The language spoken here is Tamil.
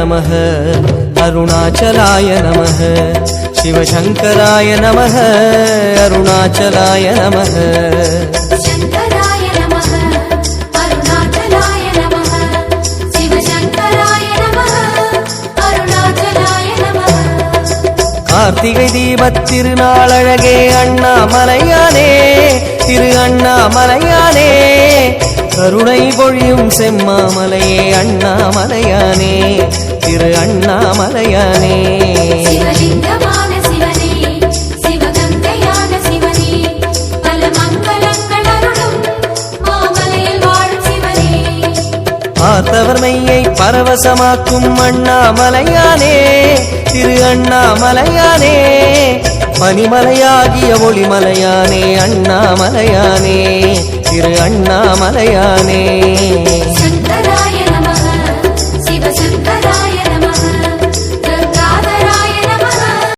नमः अरुणाचलाय नमः शिवशङ्कराय नमः अरुणाचलाय नमः கார்த்திகை தீபத் திருநாளழகே அண்ணாமலையானே திரு அண்ணாமலையானே கருணை பொழியும் செம்மாமலையே அண்ணாமலையானே திரு அண்ணாமலையானே. பார்த்தவர் மெய்யை பரவசமாக்கும் அண்ணாமலையானே திரு அண்ணாமலையானே. பனிமலையாகிய ஒளிமலையானே அண்ணாமலையானே திரு அண்ணாமலையானே.